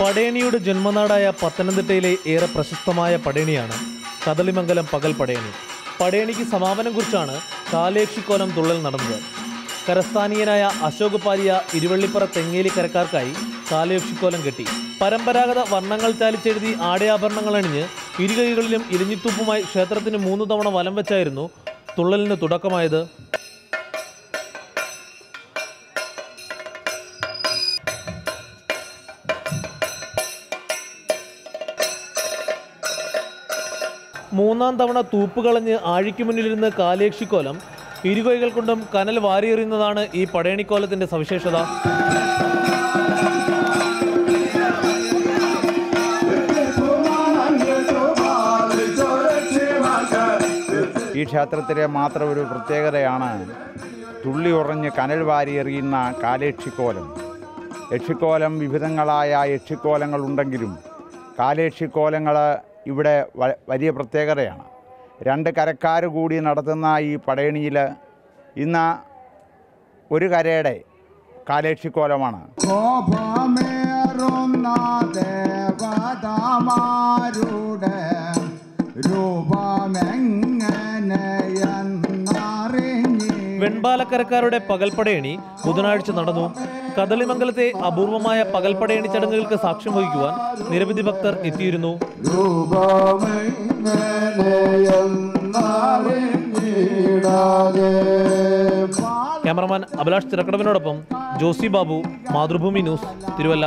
പടയണിയുടെ ജന്മനാടായ പത്തനംതിട്ടയിലെ ഏറെ പ്രശസ്തമായ പടയണിയാണ് കദളിമംഗലം പകൽ പടയണി. പടയണിക്ക് സമാപനം കുറിച്ചാണ് കാലേക്ഷിക്കോലം തുള്ളൽ നടന്നത്. കരസ്ഥാനീയനായ അശോക് പാലിയ ഇരുവള്ളിപ്പുറ തെങ്ങേലി കരക്കാർക്കായി കാലേക്ഷിക്കോലം കെട്ടി. പരമ്പരാഗത വർണങ്ങൾ ചാലിച്ചെഴുതി ആടയാഭരണങ്ങൾ അണിഞ്ഞ് ഇരുകൈകളിലും ഇരിഞ്ഞിത്തൂപ്പുമായി ക്ഷേത്രത്തിന് മൂന്ന് തവണ വലം വെച്ചായിരുന്നു തുള്ളലിന് തുടക്കമായത്. മൂന്നാം തവണ തൂപ്പുകളഞ്ഞ് ആഴിക്ക് മുന്നിലിരുന്ന് കാലേക്ഷിക്കോലം ഇരുകൈകൾ കൊണ്ടും കനൽ വാരിയെറിയുന്നതാണ് ഈ പടയണിക്കോലത്തിന്റെ സവിശേഷത. ഈ ക്ഷേത്രത്തിലെ മാത്രം ഒരു പ്രത്യേകതയാണ് തുള്ളി ഉറഞ്ഞ് കനൽ വാരി എറിയുന്ന കാലേക്ഷിക്കോലം. യക്ഷിക്കോലം വിവിധങ്ങളായ യക്ഷിക്കോലങ്ങൾ ഉണ്ടെങ്കിലും കാലേക്ഷിക്കോലങ്ങൾ ഇവിടെ വലിയ പ്രത്യേകതയാണ്. രണ്ട് കരക്കാർ കൂടി നടത്തുന്ന ഈ പടയണിയിൽ ഇന്ന് ഒരു കരയുടെ കാലേക്ഷിക്കോലമാണ്. ദേവതാമാരുടെ വെൺപാലക്കരക്കാരുടെ പകൽപ്പടയണി ബുധനാഴ്ച നടന്നു. കദളിമംഗലത്തെ അപൂർവമായ പകൽപ്പടയണി ചടങ്ങുകൾക്ക് സാക്ഷ്യം വഹിക്കുവാൻ നിരവധി ഭക്തർ എത്തിയിരുന്നു. ക്യാമറമാൻ അഭിലാഷ് തിരക്കടവിനോടൊപ്പം ജോസി ബാബു മാതൃഭൂമി ന്യൂസ് തിരുവല്ല.